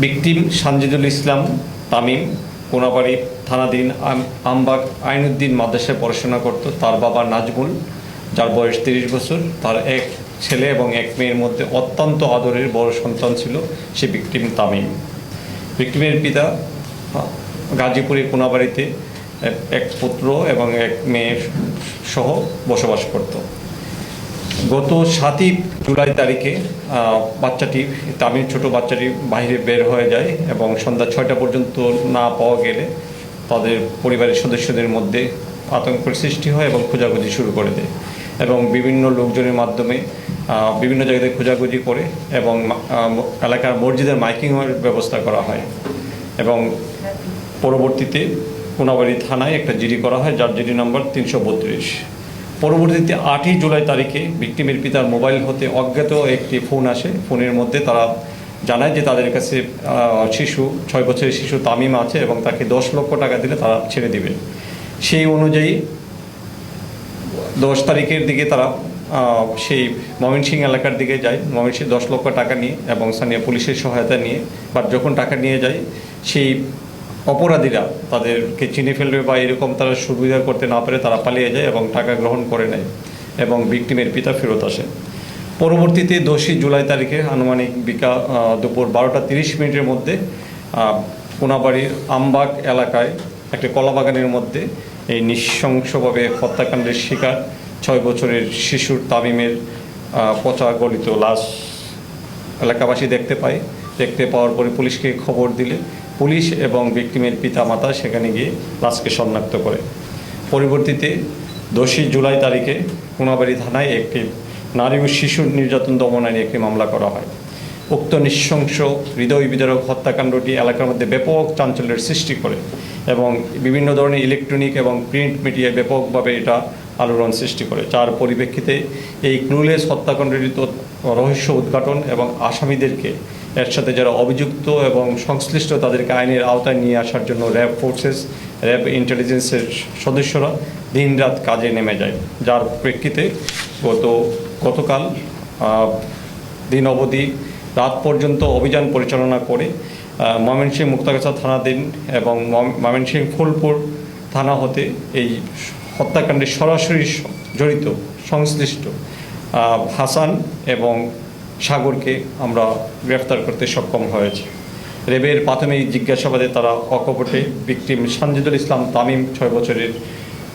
Victim Sanjidul Islam Tamim Konabari থানাধীন আম- আমবাগ আইনুদ্দিন মাদ্রাসায় পড়াশোনা করত তার বাবা নাজমুল যার বয়স তিরিশ বছর। তার এক ছেলে এবং এক মেয়ের মধ্যে অত্যন্ত আদরের বড় সন্তান ছিল সে ভিকটিম তামিম। ভিকটিমের পিতা আহ, গাজীপুরে কোনাবাড়িতে এক পুত্র এবং এক মেয়ের সহ বসবাস করত। গত সাতই জুলাই তারিখে বাচ্চাটি তামিল ছোট বাচ্চাটি বাইরে বের হয়ে যায় এবং সন্ধ্যা ছয়টা পর্যন্ত না পাওয়া গেলে তাদের পরিবারের সদস্যদের মধ্যে আতঙ্কের সৃষ্টি হয় এবং খোঁজাখুঁজি শুরু করে দেয় এবং বিভিন্ন লোকজনের মাধ্যমে বিভিন্ন জায়গায় খোঁজাখুঁজি করে এবং এলাকার মসজিদের মাইকিংয়ের ব্যবস্থা করা হয় এবং পরবর্তীতে কোনাবাড়ি থানায় একটা জিডি করা হয়, যার জিডি নম্বর তিনশো বত্রিশ। পরবর্তীতে আটই জুলাই তারিখে ভিকটিমের পিতার মোবাইল হতে অজ্ঞাত একটি ফোন আসে। ফোনের মধ্যে তারা জানায় যে তাদের কাছে শিশু, ছয় বছরের শিশু তামিম আছে এবং তাকে দশ লক্ষ টাকা দিলে তারা ছেড়ে দিবে। সেই অনুযায়ী দশ তারিখের দিকে তারা সেই ময়মনসিংহ এলাকার দিকে যায়। ময়মনসিংহ দশ লক্ষ টাকা নিয়ে এবং স্থানীয় পুলিশের সহায়তা নিয়ে বা যখন টাকা নিয়ে যায়, সেই অপরাধীরা তাদেরকে চিনে ফেলবে বা এরকম তারা সুবিধা করতে না পারে তারা পালিয়ে যায় এবং টাকা গ্রহণ করে নেয় এবং ভিকটিমের পিতা ফেরত আসে। পরবর্তীতে দোষী জুলাই তারিখে আনুমানিক বিকা দুপুর বারোটা তিরিশ মিনিটের মধ্যে কোনাবাড়ির আমবাগ এলাকায় একটি কলাবাগানের মধ্যে এই নৃশংসভাবে হত্যাকাণ্ডের শিকার ছয় বছরের শিশুর তামিমের পচা গলিত লাশ এলাকাবাসী দেখতে পায়। দেখতে পাওয়ার পরে পুলিশকে খবর দিলে পুলিশ এবং ভিকটিমের পিতামাতা সেখানে গিয়ে লাশকে শনাক্ত করে। পরবর্তীতে দোষী জুলাই তারিখে কোনাবাড়ি থানায় একটি নারী ও শিশু নির্যাতন দমন আইনে একটি মামলা করা হয়। উক্ত নৃশংস হৃদয় বিদারক হত্যাকাণ্ডটি এলাকার মধ্যে ব্যাপক চাঞ্চল্যের সৃষ্টি করে এবং বিভিন্ন ধরনের ইলেকট্রনিক এবং প্রিন্ট মিডিয়ায় ব্যাপকভাবে এটা আলোড়ন সৃষ্টি করে। যার পরিপ্রেক্ষিতে এই ক্নুলেস হত্যাকাণ্ডটি রহস্য উদ্ঘাটন এবং আসামিদেরকে এর সাথে যারা অভিযুক্ত এবং সংশ্লিষ্ট তাদেরকে আইনের আওতায় নিয়ে আসার জন্য র্যাব ফোর্সেস, র্যাব ইন্টেলিজেন্সের সদস্যরা দিনরাত কাজে নেমে যায়। যার প্রেক্ষিতে গত, গতকাল দিন অবধি রাত পর্যন্ত অভিযান পরিচালনা করে ময়মনসিংহ মুক্তাগাছা থানাধীন এবং ময়মনসিংহ ফুলপুর থানা হতে এই হত্যাকাণ্ডে সরাসরি জড়িত সংশ্লিষ্ট হাসান এবং সাগরকে আমরা গ্রেফতার করতে সক্ষম হয়েছি। রেবের প্রাথমিক জিজ্ঞাসাবাদে তারা অকপটে ভিকটিম সানজিদুল ইসলাম তামিম ছয় বছরের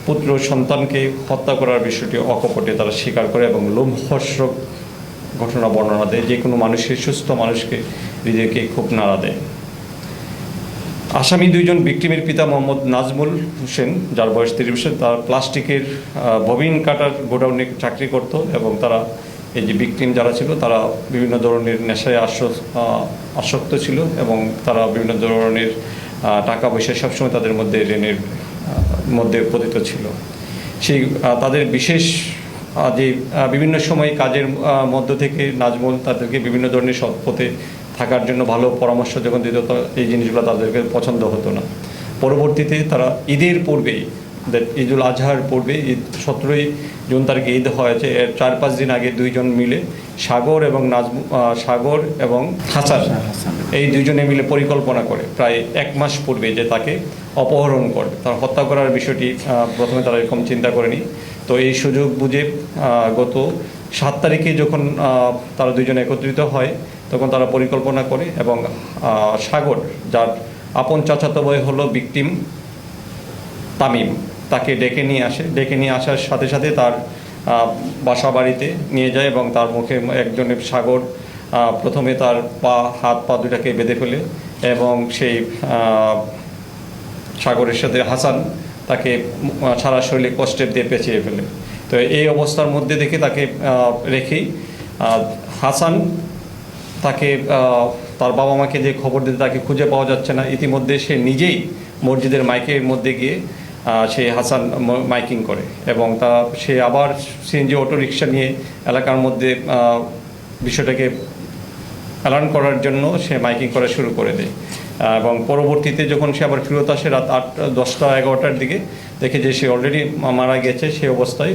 পুত্র সন্তানকে হত্যা করার বিষয়টি অকপটে তারা স্বীকার করে এবং লোমহর্ষক ঘটনা বর্ণনা দেয়। যে কোনো মানুষের সুস্থ মানুষকে হৃদয়কে খুব নাড়া দেয়। আসামি দুইজন ভিকটিমের পিতা মোহাম্মদ নাজমুল হোসেন, যার বয়স তিরিশ বছর, তার প্লাস্টিকের ববিন কাটার গোডাউনে চাকরি করত এবং তারা এই যে বিক্রিম যারা ছিল, তারা বিভিন্ন ধরনের নেশায় আসক্ত ছিল এবং তারা বিভিন্ন ধরনের টাকা পয়সা সবসময় তাদের মধ্যে ঋণের মধ্যে পতিত ছিল। সেই তাদের বিশেষ যে বিভিন্ন সময় কাজের মধ্য থেকে নাজমুল তাদেরকে বিভিন্ন ধরনের সৎ পথে থাকার জন্য ভালো পরামর্শ যখন দিত এই জিনিসগুলো তাদেরকে পছন্দ হতো না। পরবর্তীতে তারা ঈদের পূর্বেই that ঈদুল আজহার পূর্বে ঈদ সতেরোই জুন তারিখে ঈদ হয়েছে। এর চার পাঁচ দিন আগে দুইজন মিলে সাগর এবং নাজমু আহ, সাগর এবং হাসান এই দুইজনে মিলে পরিকল্পনা করে প্রায় এক মাস পূর্বে যে তাকে অপহরণ করে। তার হত্যা করার বিষয়টি প্রথমে তারা এরকম চিন্তা করেনি। তো এই সুযোগ বুঝে গত সাত তারিখে যখন তারা দুইজন একত্রিত হয় তখন তারা পরিকল্পনা করে এবং সাগর যার আপন চাচাতো ভাই হলো ভিকটিম তামিম তাকে ডেকে নিয়ে আসে, ডেকে নিয়ে আসার সাথে সাথে তার বাসা বাড়িতে নিয়ে যায় এবং তার মুখে একজনের সাগর প্রথমে তার পা, হাত, পা দুটাকে বেঁধে ফেলে এবং সেই সাগরের সাথে হাসান তাকে সারা শরীরে কষ্টের দিয়ে পেঁচিয়ে ফেলে। তো এই অবস্থার মধ্যে দেখে তাকে রেখেই হাসান তাকে তার বাবা মাকে যে খবর দিতে তাকে খুঁজে পাওয়া যাচ্ছে না, ইতিমধ্যে সে নিজেই মসজিদের মাইকের মধ্যে গিয়ে সে হাসান মাইকিং করে এবং তা, সে আবার সিএনজি অটো রিক্সা নিয়ে এলাকার মধ্যে বিষয়টাকে অ্যালার্ন করার জন্য সে মাইকিং করা শুরু করে দেয়। এবং পরবর্তীতে যখন সে আবার ফিরত আসে রাত আটটা দশটা, এগারোটার দিকে, দেখে যে সে অলরেডি মারা গেছে সেই অবস্থায়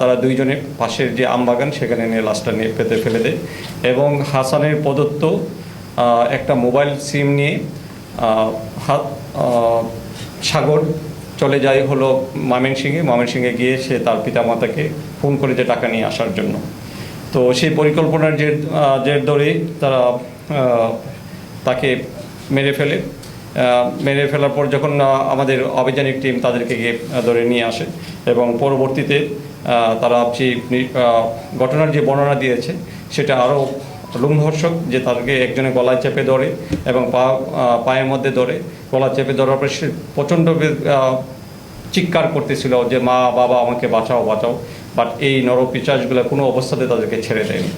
তারা দুইজনে পাশের যে আমবাগান সেখানে নিয়ে লাশটা নিয়ে পেতে ফেলে দেয়। এবং হাসানের প্রদত্ত একটা মোবাইল সিম নিয়ে হাত সাগর চলে যায় হলো ময়মনসিংহে। ময়মনসিংহে গিয়ে সে তার পিতামাতাকে ফোন করে যে টাকা নিয়ে আসার জন্য। তো সেই পরিকল্পনার জের জের ধরেই তারা তাকে মেরে ফেলে। মেরে ফেলার পর যখন আমাদের অভিযানিক টিম তাদেরকে গিয়ে ধরে নিয়ে আসে এবং পরবর্তীতে তারা যে ঘটনার যে বর্ণনা দিয়েছে, সেটা আরও লোমহর্ষক যে তাদেরকে একজনে গলায় চেপে ধরে এবং পা পায়ের মধ্যে ধরে গলা চেপে ধরার পরে সে প্রচণ্ড চিৎকার করতেছিল যে, মা, বাবা, আমাকে বাঁচাও বাঁচাও। বাট এই নরপিচাসগুলো কোনো অবস্থাতে তাদেরকে ছেড়ে দেয়নি।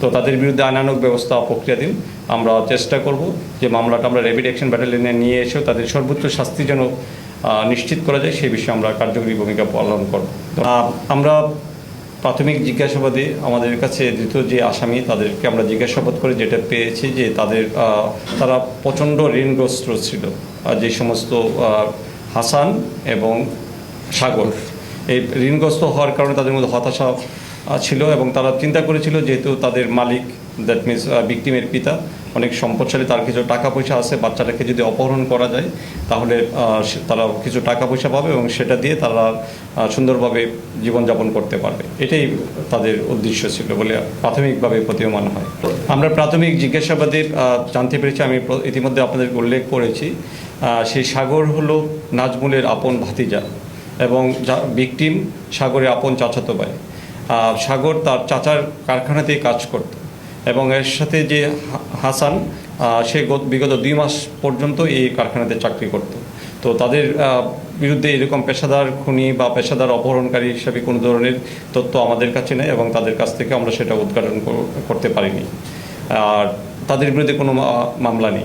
তো তাদের বিরুদ্ধে আইনানুক ব্যবস্থা প্রক্রিয়াধীন আমরা চেষ্টা করব যে মামলাটা আমরা র্যাপিড অ্যাকশন ব্যাটালিয়নে নিয়ে এসেও তাদের সর্বোচ্চ শাস্তি যেন নিশ্চিত করা যায়, সেই বিষয়ে আমরা কার্যকরী ভূমিকা পালন করব। আমরা প্রাথমিক জিজ্ঞাসাবাদে আমাদের কাছে দ্বিতীয় যে আসামি, তাদেরকে আমরা জিজ্ঞাসাবাদ করে যেটা পেয়েছি যে তাদের তারা প্রচণ্ড ঋণগ্রস্ত ছিল। যে সমস্ত হাসান এবং সাগর, এই ঋণগ্রস্ত হওয়ার কারণে তাদের মধ্যে হতাশা ছিল এবং তারা চিন্তা করেছিল যেহেতু তাদের মালিক দ্যাট মিনস ভিকটিমের পিতা অনেক সম্পদশালী, তার কিছু টাকা পয়সা আছে, বাচ্চাটাকে যদি অপহরণ করা যায়, তাহলে তারা কিছু টাকা পয়সা পাবে এবং সেটা দিয়ে তারা সুন্দরভাবে জীবনযাপন করতে পারবে। এটাই তাদের উদ্দেশ্য ছিল বলে প্রাথমিকভাবে প্রতীয়মান হয়। আমরা প্রাথমিক জিজ্ঞাসাবাদে জানতে পেরেছি, আমি ইতিমধ্যে আপনাদের উল্লেখ করেছি সেই সাগর হলো নাজমুলের আপন ভাতিজা এবং ভিকটিম সাগরের আপন চাচাতো ভাই। সাগর তার চাচার কারখানাতেই কাজ করত। এবং এর সাথে যে হাসান সে গত- বিগত দুই মাস পর্যন্ত এই কারখানাতে চাকরি করত। তো তাদের বিরুদ্ধে এরকম পেশাদার খুনি বা পেশাদার অপহরণকারী হিসাবে কোনো ধরনের তথ্য আমাদের কাছে নেই এবং তাদের কাছ থেকে আমরা সেটা উদ্ঘাটন করতে পারিনি। আর তাদের বিরুদ্ধে কোনো মামলা নেই।